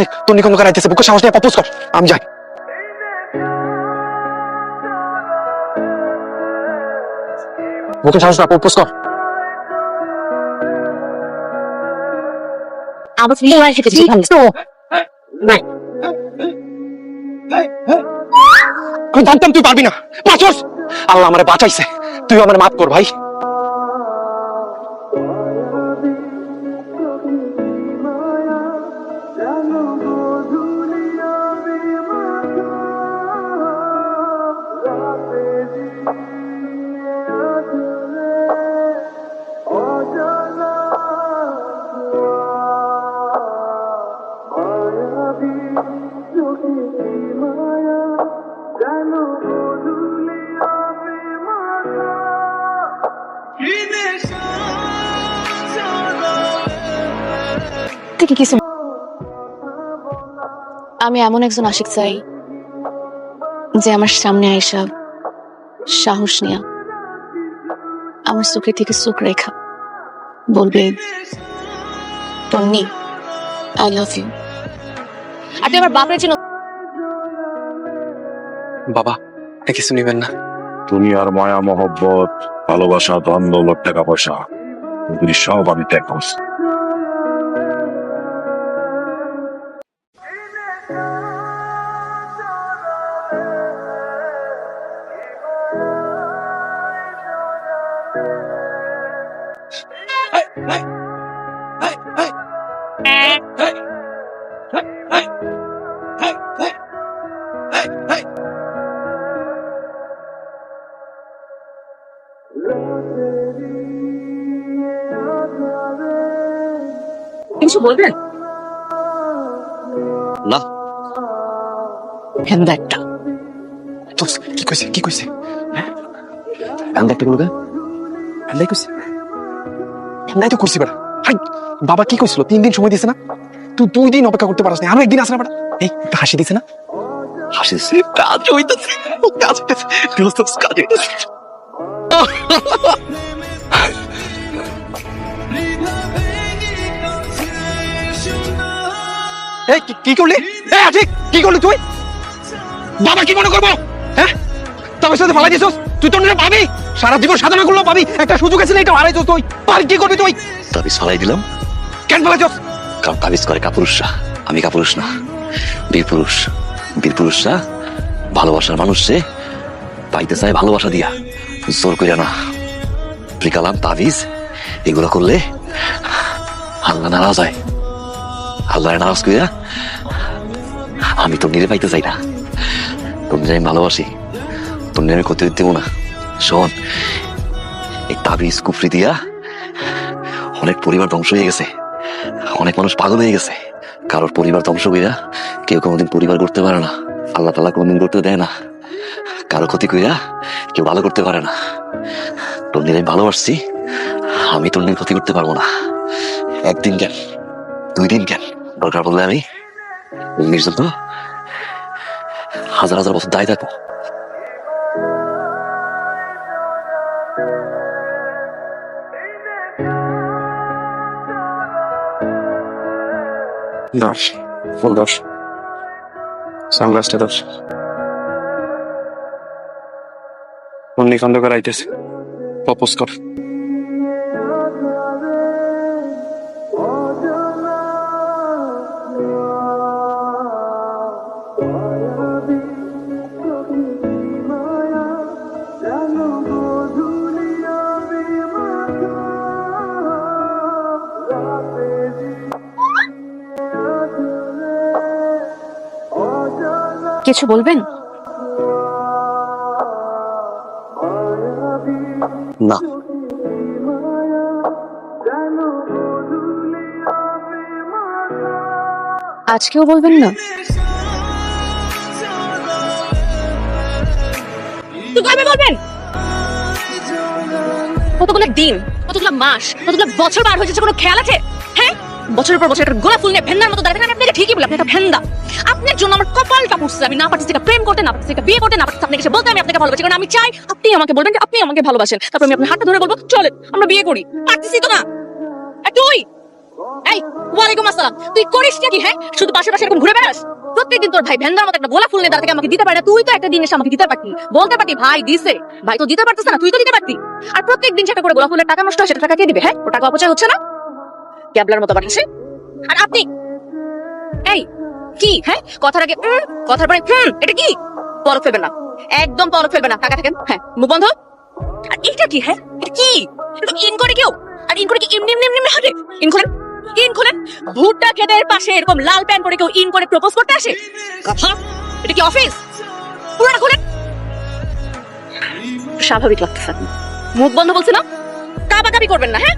পাশে তোর নিকন্দ আইতেছে বুকে সাহস নিয়ে প্রপোজ কর। আমি যাই। বুকে সাহস না প্রপোজ কর। নাই। আমি জানতাম তুই পারবি না। পাঁচস আল্লাহ আমারে বাঁচাইছে। তুই আমার মাফ কর ভাই। আমি এমন একজন আশিক চাই, যে আমার সামনে আইসা সাহস নিয়া আমার চোখের থেকে চোখ রেখা বলবে আই লাভ ইউ আর তুই আমার বাপের জন্য বাবা কিছু নিবেন না। তুমি আর মায়া মহব্বত ভালোবাসা ধন দৌলত টাকা পয়সা এগুলি সব আমি ত্যাগ করছি। কিছু বলবেন? না। একটা কি কইছে কি কইছে? তো বলবে এন্দাই কইছে। তো করছি বেটা। হাই বাবা কি কইছিল? তিন দিন সময় দিছে না? তুই দুই দিন অপেক্ষা করতে পারিস না আরও একদিন আসে না বেটা? এই হাসি দিছে না? হাসি কাজ হইতাছে। কাজ হইতাছে। কাজ হইতাছে। এই কি- করলি? এই কি করলি তুই? বাবা কি মনে করব? হ্যাঁ? তবে সাথে ফালাই দিছস তুই তো পাবি। সারা জীবন সাধনা করলেও পাবি। একটা সুযোগ আছে এটা হারাইছস তুই। আর কি করবি তুই? তাবিজ ফালাই দিলাম। কেন ফালাইছস? কারণ তাবিজ করে কাপুরুষরা। আমি কাপুরুষ না বীর পুরুষ। বীর পুরুষরা ভালোবাসার মানুষে পাইতে চায় ভালোবাসা দিয়া। জোর কইরা না। প্রিকালাম, তাবিজ, এগুলো করলে আল্লাহ নারাজ হয়। আল্লাহ নারাজ কইরা আমি তো নিরে পাইতে চাই না। নিরে আমি ভালোবাসি। নিরে আমি ক্ষতি দেবো না। শোন, এই তাবিজ, কুফরি দিয়া অনেক পরিবার ধ্বংস হয়ে গেছে। অনেক মানুষ পাগল হয়ে গেছে। কারোর পরিবার ধ্বংস কইরা কেউ কোনোদিন পরিবার করতে পারে না। আল্লাহ তালা কোনোদিন করতে দেয় না। কারও ক্ষতি কইরা কেউ ভালো করতে পারে না। নিয়ে আমি ভালোবাসছি, আমি নিয়ে ক্ষতি করতে পারব না। একদিন কেন? দুই দিন কেন? দরকার বললে আমি নির্জন্ত হাজার হাজার বছর দায় থাকব। দশ, ফুল দশ। সানগ্লাসটা দশ। অন্য খন্দকার আইতেছে। প্রপোজ কর। কিছু বলবেন? আজকেও বলবেন না? কতগুলো দিন কতগুলো মাস, কতগুলো বছর পার হয়েছে, কোনো খেয়াল আছে? হ্যাঁ? বছরের পর বছর একটা গোলা ফুল নিয়ে ভেন্নার মতো দাঁড়িয়ে থাকেন। আপনি এটা ঠিকই বলে আপনি ভেন্দা। আপনার জন্য আমার কপালটা পুড়ছে। আমি না পারছি প্রেম করতে, না পারছি বিয়ে করতে, না পারছি আপনাকে বলতে আমি আপনাকে ভালোবাসি। কারণ আমি চাই আপনি আমাকে বলবেন যে আপনি আমাকে ভালোবাসেন। তারপর আমি আপনার হাতটা ধরে বলব, চলেন, আমরা বিয়ে করি। পারতেছি তো না? তুই? এই, ওয়ালাইকুম আসসালাম। তুই করিস হ্যাঁ? শুধু পাশে পাশে এরকম ঘুরে বেড়াস? প্রত্যেকদিন তোর ভাই ভেন্দার মতো একটা ফুল আমাকে দিতে পারে না। তুই তো একটা দিন এসে আমাকে দিতে পারতি। বলতে পারতি, ভাই, দিছে। ভাই, তো দিতে না, তুই তো দিতে পারতি। আর সেটা করে গোলাপ ফুলের টাকা নষ্ট হয়, সেটা টাকা কে দিবে হ্যাঁ? টাকা অপচয় হচ্ছে না? ক্যাবলার মতো আর আপনি? এই, কি হ্যাঁ? কথার আগে কথার পরে, হুম এটা কি? পলক ফেলবে না। একদম পলক ফেলবে না। টাকা থাকেন হ্যাঁ মুখ বন্ধ। আর এটা কি হ্যাঁ? কি? ইন করে কেউ? আর ইন করে কি এমনি এমনি এমনি হাঁটে ইন করেন। ইন খুলেন ভুট্টা খেতের পাশে এরকম লাল প্যান্ট পরে কেউ ইন করে প্রপোজ করতে আসে। কথা এটা কি অফিস পুরোটা খুলেন। স্বাভাবিক লাগতেছে। মুখ বন্ধ বলছে না কাবাকাবি করবেন না হ্যাঁ?